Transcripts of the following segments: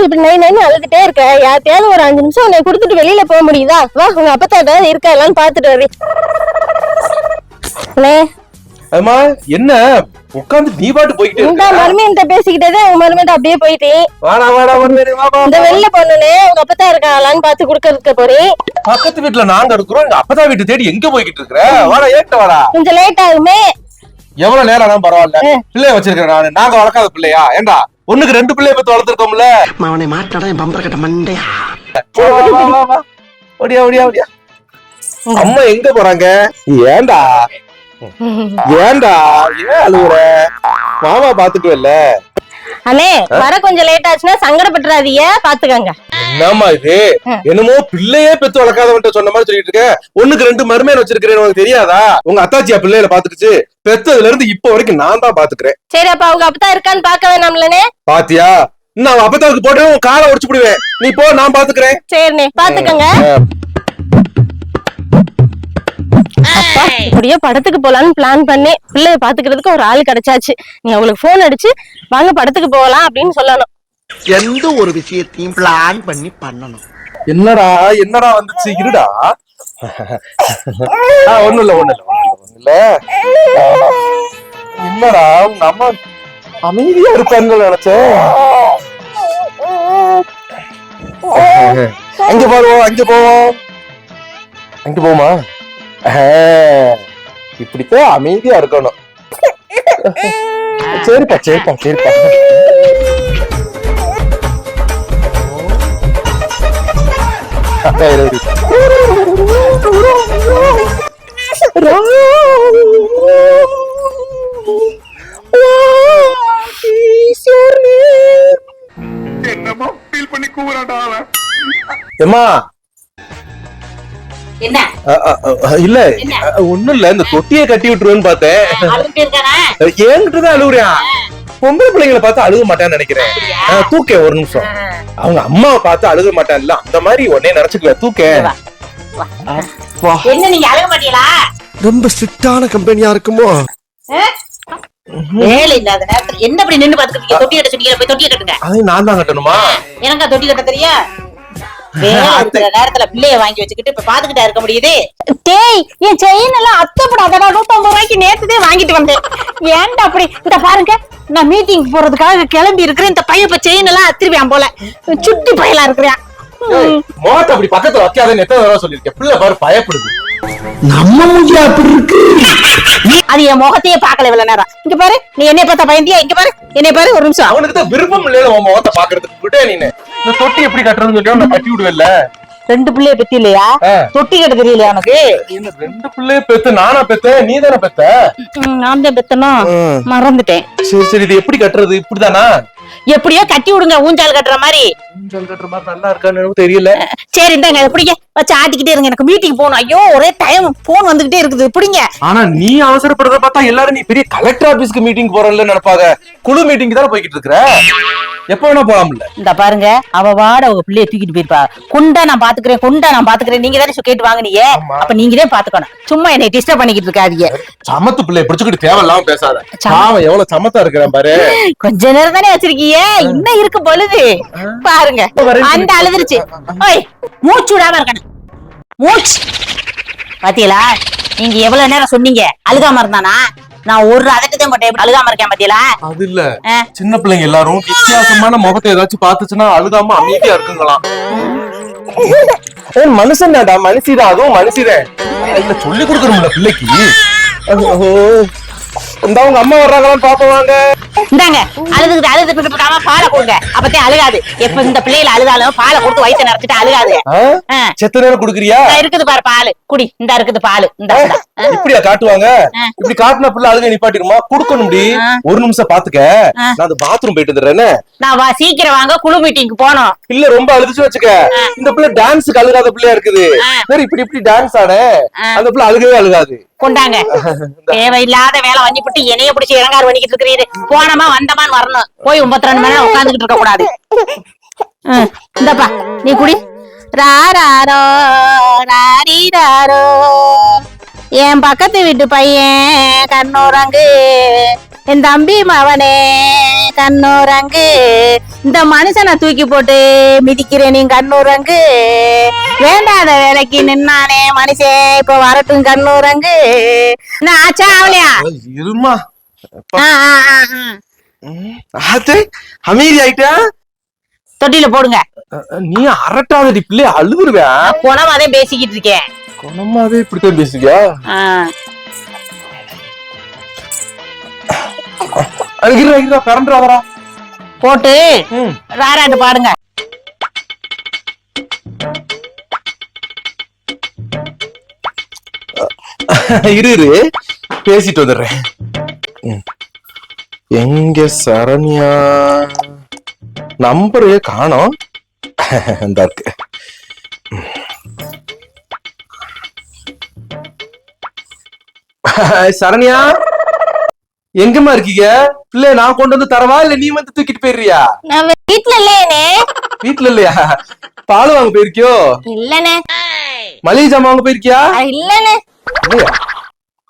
ஏன் இப்படி நை நைன்னு அழுதுட்டே இருக்க. யார்த்தையாவது ஒரு அஞ்சு நிமிஷம் உன்னை கொடுத்துட்டு வெளியில போக முடியுதா? வா உங்க அப்பத்தா ஏதாவது இருக்கா? எல்லாம் பாத்துட்டு வரேன் அம்மா என்ன? உட்காந்து நீ பாட்டு போய்கிட்டே இந்த இருக்க. மருமையிட்ட பேசிக்கிட்டே உங்க மருமையிட்ட அப்படியே போயிட்டேன் வாடா வாடா இந்த வெளில போனே உங்க அப்பத்தா இருக்காங்களான்னு பாத்து குடுக்கறதுக்கு போறேன் பக்கத்து வீட்டுல நாங்க இருக்கிறோம் எங்க அப்பதா வீட்டு தேடி எங்க போய்கிட்டு இருக்கிற? வாடா ஏட்ட வாடா? கொஞ்சம் லேட் ஆகுமே. எவ்வளவு நேரம் பரவாயில்ல. பிள்ளைய வச்சிருக்கிறேன் நானு. நாங்க வளர்க்காத பிள்ளையா? ஏண்டா? ஒண்ணுக்கு ரெண்டு பிள்ளைய பத்தி வளர்த்துருக்கோம்ல. அவனை மாட்டாடா என் பம்பர கட்ட மண்டையா. ஓடியா ஓடியா ஓடியா. அம்மா எங்க போறாங்க? ஏண்டா ஏண்டா ஏன் அழுகுற மாமா பாத்துட்டு இல்ல அண்ணே வர கொஞ்சம் லேட் ஆச்சுன்னா சங்கடப்பட்டுறாதீங்க பாத்துக்கங்க. என்னம்மா இது? என்னமோ பிள்ளையே பெத்து வளர்க்காதவன்ட்ட சொன்ன மாதிரி சொல்லிட்டு இருக்க. ஒண்ணுக்கு ரெண்டு மருமையன் வச்சிருக்கிறேன் உனக்கு தெரியாதா? உங்க அத்தாச்சியா பிள்ளையில பாத்துக்குச்சு பெத்ததுல இருந்து இப்ப வரைக்கும் நான் தான் பாத்துக்கிறேன். சரி அப்ப அவங்க அப்பத்தா இருக்கான்னு பாக்க வேணாம்லனே பாத்தியா? அவன் அப்பத்தாவுக்கு போட்டு உன் காலை உடைச்சு விடுவேன் நீ போ நான் பாத்துக்கிறேன். சரிண்ணே பாத்துக்கங்க. அப்பா இப்படியே படத்துக்கு போலான்னு பிளான் பண்ணி பிள்ளைய பாத்துக்கிறதுக்கு ஒரு ஆள் கிடைச்சாச்சு. நீ அவளுக்கு போன் அடிச்சு வாங்க படத்துக்கு போகலாம் அப்படின்னு சொல்லணும். எந்த ஒரு விஷயத்தையும் பிளான் பண்ணி பண்ணணும். என்னடா என்னடா வந்துச்சு? இருடா. ஆ, ஒண்ணும் இல்ல ஒண்ணும் இல்ல என்னடா உங்க அம்மா அமைதியா இருப்பான்னு நினைச்சேன். அங்க போவோம் அங்க போவோம். அங்க போமா இப்படித்தான் அமைதியா இருக்கணும். சரிப்பா சரிப்பா சரிப்பா. இரு, இரு. எம்மா என்ன அ, அ, அ, இல்ல. ஒண்ணும் இல்ல. இந்த தொட்டியை கட்டி விட்டுருவேன்னு பார்த்தேன். என்கிட்ட தான் அழுகுறியா பொம்பளை பிள்ளைங்களை பார்த்து அழுக மாட்டான்னு நினைக்கிறேன். அ, தூக்கேன் ஒரு நிமிஷம். அவங்க அம்மாவை பார்த்து அழுக மாட்டான்ல. அந்த மாதிரி உடனே நினைச்சுக்கல. மாட்டீங்களா? ரொம்ப ஸ்ட்ரிக்டான கம்பெனியா இருக்குமோ? வேலை இல்லாத நேரத்துல என்ன அப்படி நின்னு பாத்துக்கிட்டீங்க தொட்டி கட்ட சொன்னீங்க போய் தொட்டி கட்டுங்க. அதை நான் தான் கட்டணுமா? எனக்கா தொட்டி கட்ட தெரியும் இருக்கிற நேரத்துல பிள்ளைய வாங்கி வச்சுக்கிட்டு இப்ப பாத்துக்கிட்டா இருக்க முடியுது? டேய் என் செயின் எல்லாம் அத்தப்படாதடா. நூத்தம்பது ரூபாய்க்கு நேத்துதே வாங்கிட்டு வந்தேன். ஏன்டா அப்படி? இந்த பாருங்க நான் மீட்டிங் போறதுக்காக கிளம்பி இருக்கிறேன். இந்த பையன் இப்ப செயின் எல்லாம் அத்திருவான் போல. சுட்டி பயலா இருக்கிறான். மோத்த அப்படி பக்கத்துல வைக்காதன்னு எத்தனை தடவை சொல்லிருக்கேன் பிள்ளை பாரு பயப்படுது. நம்ம மூஞ்சி அப்படி இருக்கு. அது என் முகத்தையே பாக்கல இவ்வளவு நேரம். இங்க பாரு நீ என்னைய பார்த்தா பயந்தியா? இங்க பாரு என்னைய பாரு ஒரு நிமிஷம். அவனுக்கு தான் விருப்பம் இல்லைன்னு உன் முகத்தை பாக்குறதுக்கு விட்டே நீனு. இந்த தொட்டி எப்படி கட்டுறதுன்னு சொல்லி நான் கட்டி விடுவேன்ல. ரெண்டு பிள்ளைய பத்தி இல்லையா. தொட்டி கட்ட தெரியலையா உனக்கு என்ன ரெண்டு பிள்ளைய பெத்து நானா பெத்தேன் நீ தானே பெத்த நான் தான் பெத்தனும் மறந்துட்டேன். சரி சரி இது எப்படி கட்டுறது? இப்படிதானா? எப்படியோ கட்டி விடுங்க ஊஞ்சால் கட்டுற மாதிரி. ஊஞ்சல் கட்டுற மாதிரி நல்லா இருக்கான்னு தெரியல. சரி இந்தாங்க இதை பிடிங்க. வச்சு ஆட்டிக்கிட்டே இருங்க எனக்கு மீட்டிங் போகணும். ஐயோ ஒரே டைம் போன் வந்துகிட்டே இருக்குது பிடிங்க. ஆனா நீ அவசரப்படுறத பார்த்தா எல்லாரும் நீ பெரிய கலெக்டர் ஆபீஸ்க்கு மீட்டிங் போறல நினைப்பாங்க. குழு மீட்டிங் தானே போய்கிட்டு இருக்கிற? எப்ப வேணா போலாம்ல இந்த பாருங்க அவ வாட அவங்க பிள்ளைய தூக்கிட்டு போயிருப்பா. குண்டா நான் பாத்துக்கிறேன் குண்டா நான் பாத்துக்கிறேன். நீங்க தானே கேட்டு வாங்குனீங்க? அப்ப நீங்க தான் பாத்துக்கணும். சும்மா என்னை டிஸ்டர்ப் பண்ணிக்கிட்டு இருக்காதீங்க. சமத்து பிள்ளைய பிடிச்சுக்கிட்டு தேவையில்லாம பேசாத. பாவம் எவ்வளவு சமத்தா இருக்கிறேன் பாரு. கொஞ்ச நேரம் தானே வச்சிருக்கீங்க? இன்னும் இருக்கு பொழுது. பாருங்க. அந்த அழுதுருச்சு. ஓய் மூச்சு விடாம இருக்கணும். மூச்சு. பாத்தீங்களா? நீங்க எவ்வளவு நேரம் சொன்னீங்க? அழுகாம இருந்தானா? நான் ஒரு அதட்டத்தையும் போட்டேன் அழுகாம இருக்கேன் பாத்தீங்களா? அது இல்ல. சின்ன பிள்ளைங்க எல்லாரும் வித்தியாசமான முகத்தை ஏதாச்சும் பாத்துச்சுன்னா அழுகாம அமைதியா இருக்குங்களாம். ஏய், மனுஷன்டா மனுஷிதான். அதுவும் மனுஷிதான். இல்ல சொல்லி கொடுக்கணும்ல பிள்ளைக்கு. இந்த அவங்க அம்மா வர்றாங்களான்னு பாப்போம் வாங்க. இந்தாங்க அழுதுகிட்டு அழுதுகிட்டு இருக்காம பாலை கொடுங்க அப்பத்தே அழுகாது. எப்ப இந்த பிள்ளையில அழுதாலும் பாலை கொடுத்து வயிற்று நிறைச்சிட்டு அழுகாது. செத்த நேரம் குடுக்குறியா? இருக்குது பாரு பால். குடி இந்த இருக்குது பால். இந்த இப்படியா காட்டுவாங்க? இப்படி காட்டுன பிள்ளை அழுக நிப்பாட்டிருமா குடுக்கணும்டி. ஒரு நிமிஷம் பாத்துக்க. நான் அந்த பாத்ரூம் போயிட்டு வந்துடுறேன்னு நான் வா சீக்கிரம் வாங்க. குழு மீட்டிங்க்கு போனோம். பிள்ளை ரொம்ப அழுதுச்சு வச்சுக்க. இந்த பிள்ளை டான்ஸுக்கு அழுகாத பிள்ளையா இருக்குது. சரி இப்படி இப்படி டான்ஸ் ஆட அந்த பிள்ளை அழுகவே அழுகாது. கொண்டாங்க. தேவையில்லாத வேலை வாங்கி போட்டு என்னைய பிடிச்சி இறங்காறு பண்ணிக்கிட்டு இருக்கிறீரு. போனமா வந்தமான்னு வரணும். போய் ஒன்பத்தி ரெண்டு மணி நேரம் உட்காந்துக்கிட்டு இருக்க கூடாது. இந்தப்பா நீ குடி. ராரோ ராரோ என் பக்கத்து வீட்டு பையன் கண்ணுறங்கு என் தம்பி மவனே. கண்ணூரங்கு. இந்த மனுஷனை தூக்கி போட்டு மிதிக்கிறேன் நீ கண்ணூரங்கு. வேண்டாத வேலைக்கு நின்னானே மனுஷன் இப்ப வரட்டும் கண்ணூரங்கு. என்ன ஆச்சா அவளையா இருமா. ஆ, ஆ, ஆ, ஆ. அது அமைதி ஆயிட்டா? தொட்டில போடுங்க. நீ அரட்டாதடி பிள்ளை அழுதுருவேன் குணமாதே பேசிக்கிட்டு இருக்கேன். குணமாவே இப்படித்தான் பேசுவியா? இருடா இருடா கரண்ட் வரா போட்டு ராராட்டு பாடுங்க. இரு இரு. பேசிட்டு வந்துடுறேன். எங்க சரண்யா? நம்பரு காணோம். இந்த இருக்கு. சரண்யா? எங்கம்மா இருக்கீங்க? பிள்ளை நான் கொண்டு வந்து தரவா? இல்ல நீ வந்து தூக்கிட்டு போயிடுறியா? நான் வீட்டுல இல்லையேனே வீட்டுல இல்லையா? பால் வாங்க போயிருக்கியோ? இல்லனே மளிகை ஜாமான் வாங்க போயிருக்கியா? இல்லனே இல்லையா?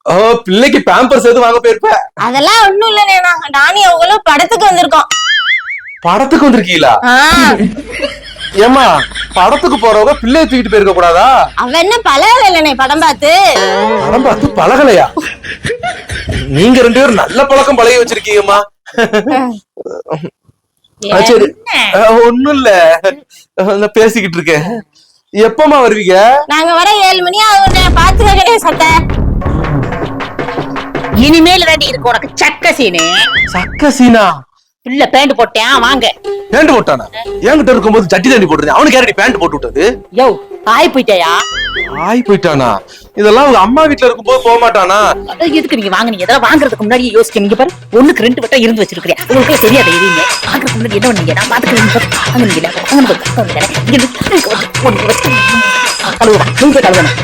ஓ பிள்ளைக்கு பேம்பர்ஸ் எதுவும் வாங்க போயிருப்ப? அதெல்லாம் ஒண்ணும் இல்லனே நாங்க நானே அவங்களும் படத்துக்கு வந்திருக்கோம். படத்துக்கு வந்திருக்கீங்களா? ஏமா படத்துக்கு போறவங்க பிள்ளைய தூக்கிட்டு போயிருக்க கூடாதா? அவ என்ன பழகல இல்லனே படம் பார்த்து? படம் பார்த்து பழகலையா? நீங்க ரெண்டு பேரும் நல்ல பழக்கம் பழகி வச்சிருக்கீங்கம்மா. சரி. ஒண்ணும் இல்ல. பேசிக்கிட்டு இருக்கேன். எப்பமா வருவீங்க? நாங்க வர ஏழு மணி ஆகும் பாத்துக்க கிடையாது சத்த இனிமேல் தாண்டி இருக்கு உனக்கு சக்க சீனு. சக்க சீனா? இல்ல பேண்ட் போட்டேன் வாங்க. பேண்ட் போட்டானா? என்கிட்ட இருக்கும்போது சட்டி தண்ணி போட்டுருந்தேன். அவனுக்கு யாரடி பேண்ட் போட்டு விட்டது? யோ ஆய் போயிட்டாயா? ஆய் போயிட்டானா? இதெல்லாம் அவங்க அம்மா வீட்டுல இருக்கும்போது போக மாட்டானா எதுக்கு நீங்க வாங்குனீங்க இதெல்லாம் வாங்குறதுக்கு முன்னாடி யோசிக்க நீங்க பாரு ஒண்ணுக்கு ரெண்டு வட்டம் இருந்து வச்சிருக்கேன் உங்களுக்கு தெரியாது எதுவுமே வாங்குறதுக்கு முன்னாடி என்ன பண்ணீங்க நான் பாத்துக்கிறேன் வாங்குனீங்க வாங்குனீங்க இங்க நீங்க கழுவுறேன் நீங்க கழுவணும்